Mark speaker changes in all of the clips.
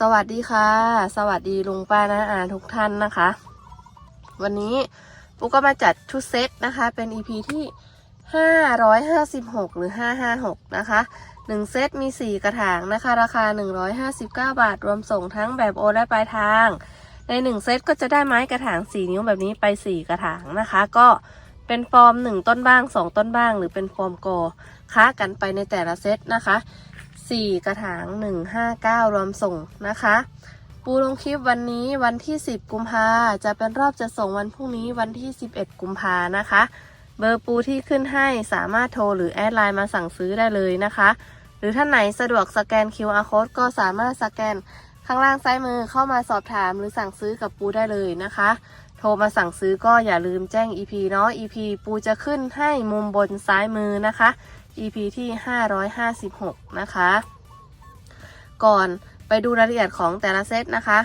Speaker 1: สวัสดีค่ะ สวัสดีลุงป้านะอาทุกท่านนะคะ วันนี้ปุ๊กก็มาจัดชุดเซตนะคะ เป็น EP ที่ 556 หรือ 556 นะคะ 1 เซตมี 4 กระถางนะคะ ราคา 159 บาท รวมส่งทั้งแบบโอนและปลายทาง ใน 1 เซตก็จะได้ไม้กระถาง 4 นิ้วแบบนี้ไป 4 กระถางนะคะ ก็เป็นฟอร์ม 1 ต้นบ้าง 2 ต้นบ้าง หรือเป็นฟอร์มโกค้ากันไปในแต่ละเซตนะคะ 4 กระถาง 159 รวมส่งนะคะ ปูลงคลิปวันนี้วันที่ 10 กุมภาจะเป็นรอบจะส่งวันพรุ่งนี้วันที่ 11 กุมภานะคะ เบอร์ปูที่ขึ้นให้สามารถโทรหรือแอดไลน์มาสั่งซื้อได้เลยนะคะ หรือท่านไหนสะดวกสแกน QR code ก็สามารถสแกนข้างล่างซ้ายมือเข้ามาสอบถามหรือสั่งซื้อกับปูได้เลยนะคะ โทรมาสั่งซื้อก็อย่าลืมแจ้ง EP เนาะ EP ปูจะขึ้นให้มุมบนซ้ายมือนะคะ EP ที่ 556 นะคะ ก่อนไปดูรายละเอียดของแต่ละเซตนะคะ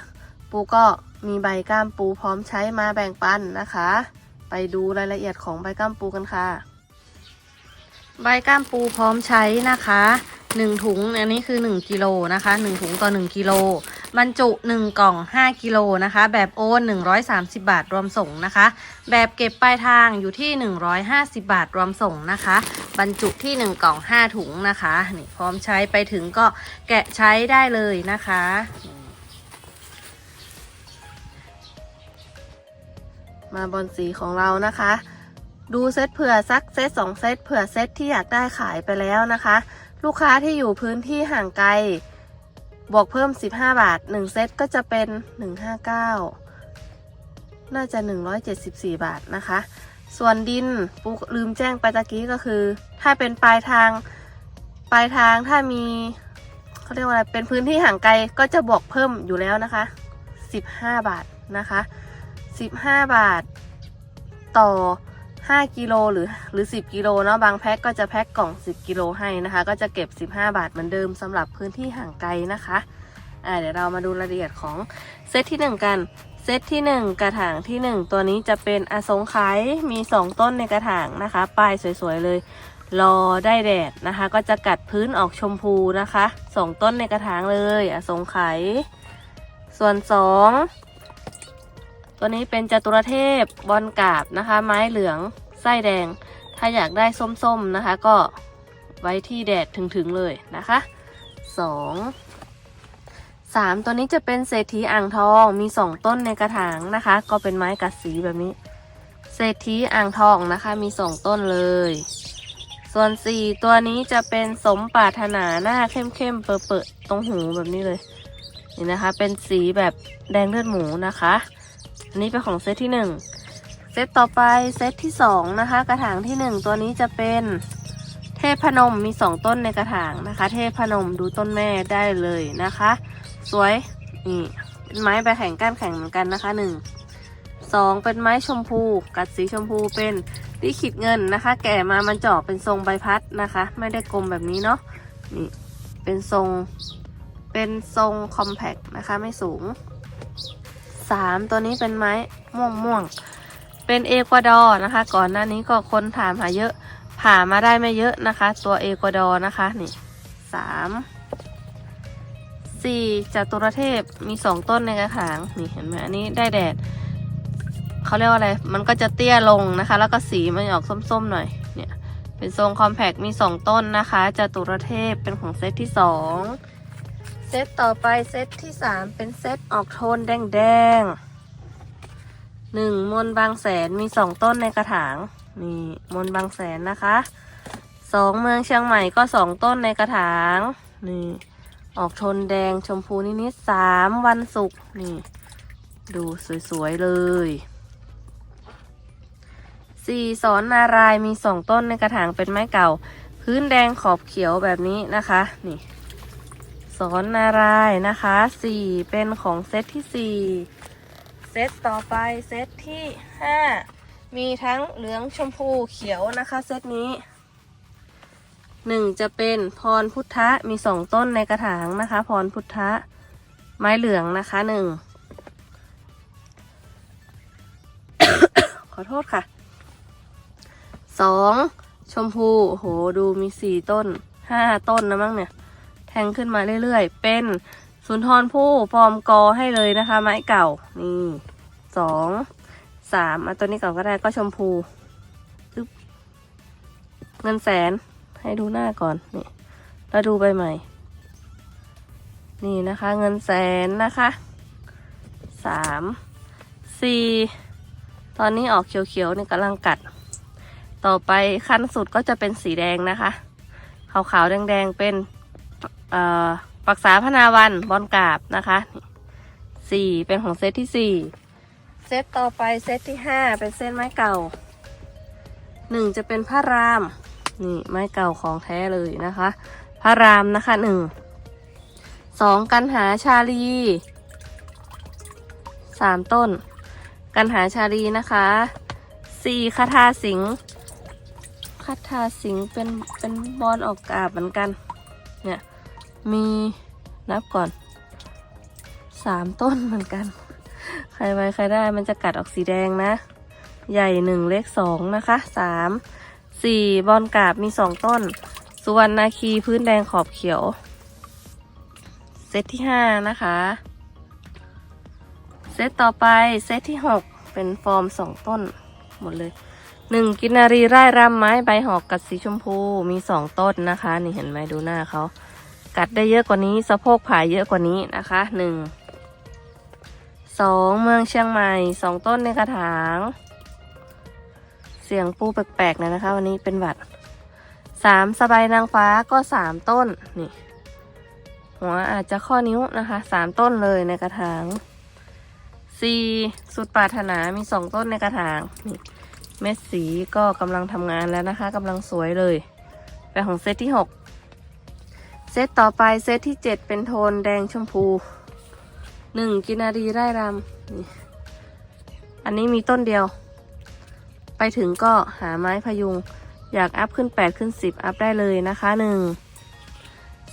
Speaker 1: ปูก็มีใบก้ามปูพร้อมใช้มาแบ่งปันนะคะ ไปดูรายละเอียดของใบก้ามปูกันค่ะ ใบก้ามปูพร้อมใช้นะคะ 1 ถุงอันนี้คือ 1กิโลนะคะ 1 ถุงต่อ 1กิโล บรรจุ 1 กล่อง 5 กิโลนะคะ แบบโอน130 บาทรวมส่งนะคะ แบบเก็บปลายทางอยู่ที่ 150 บาทรวมส่งนะคะ บรรจุที่ 1 กล่อง 5 ถุงนะคะนี่พร้อมใช้ไปถึงก็แกะใช้ได้เลยนะคะมาบอลสีของเรานะคะ ดูเซตเผื่อสักเซตสองเซตเผื่อเซตที่อยากได้ขายไปแล้วนะคะ ลูกค้าที่อยู่พื้นที่ห่างไกล บวกเพิ่ม 15 บาท 1 เซตก็จะเป็น 159 น่าจะ 174 บาทนะคะ ส่วนดินปูลืมแจ้งไปตะกี้ก็คือ ถ้าเป็นปลายทาง ปลายทางถ้ามีเขาเรียกว่าอะไร เป็นพื้นที่ห่างไกลก็จะบวกเพิ่มอยู่แล้วนะคะ 15 บาทนะคะ 15 บาทต่อ 5กิโลหรือหรือ 10กิโลเนาะบางแพ็คก็จะแพ็คกล่อง 10กิโลให้นะคะ ก็จะเก็บ 15 บาทเหมือนเดิมสำหรับพื้นที่ห่างไกลนะคะอ่าเดี๋ยวเรามาดูรายละเอียดของเซตที่ 1 กันเซตที่ 1 กระถางที่ 1 ตัวนี้จะเป็นอสงไขยมี 2 ต้นในกระถางนะคะปลายสวยๆเลย รอได้แดดนะคะ ก็จะกัดพื้นออกชมพูนะคะสองต้นในกระถางเลย อสงไขยส่วน 2 ตัวนี้เป็นจตุรเทพบอลกาบนะคะ ไม้เหลืองไส้แดง ถ้าอยากได้ส้มๆนะคะ ก็ไว้ที่แดดถึงๆเลยนะคะสองสามตัวนี้จะเป็นเศรษฐีอ่างทองมีสองต้นในกระถางนะคะ ก็เป็นไม้กัดสีแบบนี้ เศรษฐีอ่างทองนะคะมีสองต้นเลย ส่วนสี่ตัวนี้จะเป็นสมปรารถนาหน้าเข้มๆเปิดๆตรงหูแบบนี้เลยนี่นะคะ เป็นสีแบบแดงเลือดหมูนะคะ อันนี้เป็นของเซตที่หนึ่งเซตต่อไปเซตที่สองนะคะ กระถางที่หนึ่งตัวนี้จะเป็นเทพนมมีสองต้นในกระถางนะคะ เทพนมดูต้นแม่ได้เลยนะคะ สวยนี่เป็นไม้ใบแข็งก้านแข็งเหมือนกันนะคะหนึ่งสองเป็นไม้ชมพู กัดสีชมพูเป็นลิขิตเงินนะคะ แก่มามันเจาะเป็นทรงใบพัดนะคะ ไม่ได้กลมแบบนี้เนาะนี่เป็นทรงเป็นทรงคอมแพคนะคะ ไม่สูง สามตัวนี้เป็นไม้ม่วงม่วง เป็นเอกวาดอร์นะคะ ก่อนหน้านี้ก็คนถามหาเยอะผ่ามาได้ไม่เยอะนะคะ ตัวเอกวาดอร์นะคะนี่สามสี่จตุรเทพมีสองต้นในกระถางนี่เห็นไหมอันนี้ได้แดดเขาเรียกว่าอะไร มันก็จะเตี้ยลงนะคะ แล้วก็สีมันออกส้มๆหน่อยเนี่ยเป็นทรงคอมแพคมีสองต้นนะคะจตุรเทพเป็นของเซตที่สอง เซตต่อไปเซตที่สามเป็นเซตออกโทนแดงๆหนึ่งมนบางแสนมีสองต้นในกระถางนี่มนบางแสนนะคะสองเมืองเชียงใหม่ก็สองต้นในกระถางนี่ออกโทนแดงชมพูนิดๆสามวันศุกร์นี่ ดูสวยๆเลยสี่สอนนารายมีสองต้นในกระถางเป็นไม้เก่า พื้นแดงขอบเขียวแบบนี้นะคะ นี่ สอนนารายนะคะสี่เป็นของเซตที่สี่เซตต่อไปเซตที่ห้ามีทั้งเหลืองชมพูเขียวนะคะเซตนี้หนึ่งจะเป็นพรพุทธะมีสองต้นในกระถางนะคะ พรพุทธะไม้เหลืองนะคะหนึ่งขอโทษค่ะสองชมพูโอ้โหดูมีสี่ต้นห้าต้นนะมั้งเนี่ย แทงขึ้นมาเรื่อยๆ เป็นสุนทรภู่ฟอร์มกอให้เลยนะคะ ไม้เก่า นี่สองสามเอาตัวนี้ก่อนก็ได้ก็ชมพูซึบเงินแสนให้ดูหน้าก่อนนี่แล้วดูใบใหม่ นี่นะคะ เงินแสนนะคะสามสี่ตอนนี้ออกเขียวๆนี่กำลังกัด ต่อไปขั้นสุดก็จะเป็นสีแดงนะคะ ขาวๆแดงๆเป็น ปักษาพนาวันบอลกาบนะคะสี่เป็นของเซตที่สี่เซตต่อไปเซตที่ห้าเป็นเส้นไม้เก่าหนึ่งจะเป็นพระรามนี่ไม้เก่าของแท้เลยนะคะ พระรามนะคะหนึ่งสองกันหาชาลีสามต้น กันหาชาลีนะคะสี่คาทาสิงคาทาสิงเป็นเป็นบอลออกกาบเหมือนกัน มีนับก่อนสามต้นเหมือนกัน ใครไว้ใครได้มันจะกัดออกสีแดงนะ ใหญ่หนึ่งเล็กสองนะคะสามสี่บอลกาบมีสองต้น สุวรรณนาคีพื้นแดงขอบเขียว เซตที่ห้านะคะ เซตต่อไปเซตที่หกเป็นฟอร์มสองต้น หมดเลยหนึ่งกินนารีไร่รำไม้ใบหอกกัดสีชมพูมีสองต้นนะคะ นี่เห็นไหมดูหน้าเขา กัดได้เยอะกว่านี้ สะโพกผายเยอะกว่านี้นะคะหนึ่งสองเมืองเชียงใหม่สองต้นในกระถาง เสียงปูแปลกๆนะนะคะวันนี้เป็นหวัดสามสบายนางฟ้าก็สามต้นนี่หัวอาจจะข้อนิ้วนะคะสามต้นเลยในกระถางสี่สุดปรารถนามีสองต้นในกระถางนี่เม็ดสีก็กำลังทำงานแล้วนะคะกำลังสวยเลยไปของเซตที่หก เซตต่อไปเซตที่เจ็ดเป็นโทนแดงชมพูหนึ่งกินารีไร่รำนี่อันนี้มีต้นเดียว ไปถึงก็หาไม้พยุง อยากอัพขึ้นแปดขึ้นสิบอัพได้เลยนะคะหนึ่ง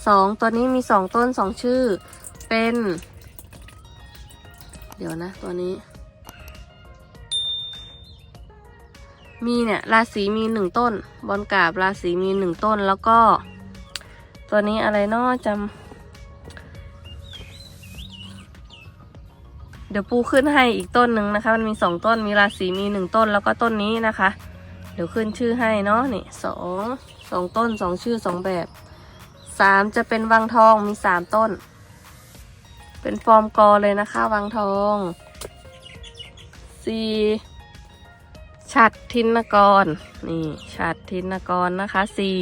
Speaker 1: สองตัวนี้มีสองต้นสองชื่อ เป็น เดี๋ยวนะ ตัวนี้ มีเนี่ย ราศีมีหนึ่งต้น บอลกาบราศีมีหนึ่งต้นแล้วก็ ตัวนี้อะไรเนาะจำเดี๋ยวปูขึ้นให้อีกต้นหนึ่งนะคะ มันมีสองต้นมีราศีมีหนึ่งต้นแล้วก็ต้นนี้นะคะ เดี๋ยวขึ้นชื่อให้เนาะนี่สองสองต้นสองชื่อสองแบบสามจะเป็นวังทองมีสามต้น เป็นฟอร์มกอเลยนะคะวังทองสี่ฉัดทินกร นี่ฉัดทินกรนะคะสี่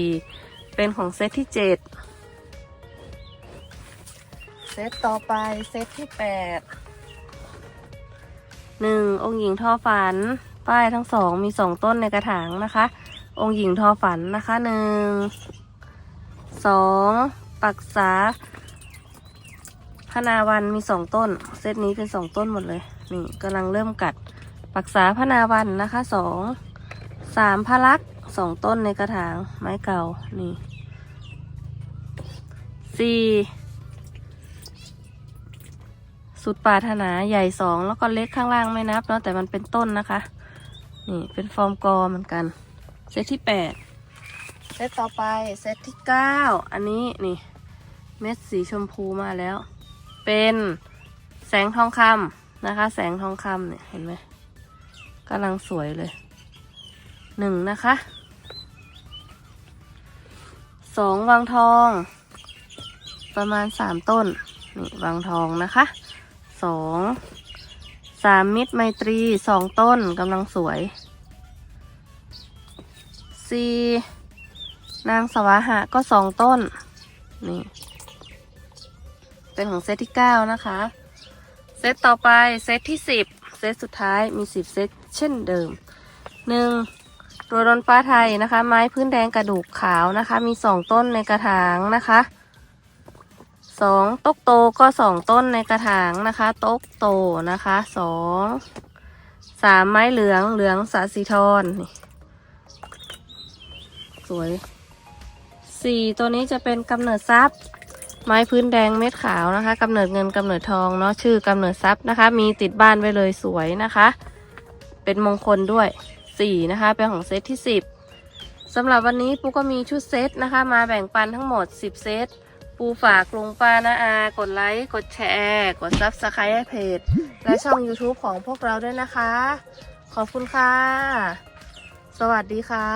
Speaker 1: เป็นของเซตที่เจ็ดเซตต่อไปเซตที่แปดหนึ่งองค์หญิงทอฝัน ป้ายทั้งสองมีสองต้นในกระถางนะคะ องค์หญิงทอฝันนะคะหนึ่งสองปักษาพนาวันมีสองต้น เซตนี้เป็นสองต้นหมดเลย นี่กำลังเริ่มกัด ปักษาพนาวันนะคะสองสามพลักษณ์ สองต้นในกระถางไม้เก่านี่สี่สุดปรารถนาใหญ่สองแล้วก็เล็กข้างล่างไม่นับเนาะแต่มันเป็นต้นนะคะ นี่เป็นฟอร์มกอเหมือนกัน เซตที่แปดเซตต่อไปเซตที่เก้าอันนี้นี่ เม็ดสีชมพูมาแล้ว เป็นแสงทองคำนะคะ แสงทองคำเนี่ยเห็นไหมกำลังสวยเลยหนึ่งนะคะ สองวังทอง ประมาณสามต้น นี่วังทองนะคะสองสามมิตรไมตรีสองต้นกำลังสวยสี่นางสวาหะก็สองต้น นี่ เป็นของเซตที่เก้านะคะ เซตต่อไปเซตที่สิบเซตสุดท้ายมีสิบเซตเช่นเดิมหนึ่ง ตัวดนป้าไทยนะคะ ไม้พื้นแดงกระดูกขาวนะคะ มีสองต้นในกระถางนะคะสองตกโตก็สองต้นในกระถางนะคะตกโตนะคะสองสามไม้เหลืองเหลืองสาสีทรนี่สวยสี่ตัวนี้จะเป็นกำเนิดทรัพย์ ไม้พื้นแดงเม็ดขาวนะคะกำเนิดเงินกำเนิดทองเนาะชื่อกำเนิดทรัพย์นะคะ มีติดบ้านไว้เลยสวยนะคะ เป็นมงคลด้วย 4 นะคะ เป็นของเซตที่สิบสำหรับวันนี้ปูก็มีชุดเซตนะคะ มาแบ่งปันทั้งหมดสิบเซต ปูฝากลุงป้านะอา กดไลค์ กดแชร์ กดซับสไครต์เพจ และช่อง YouTube ของพวกเราด้วยนะคะ ขอบคุณค่ะ สวัสดีค่ะ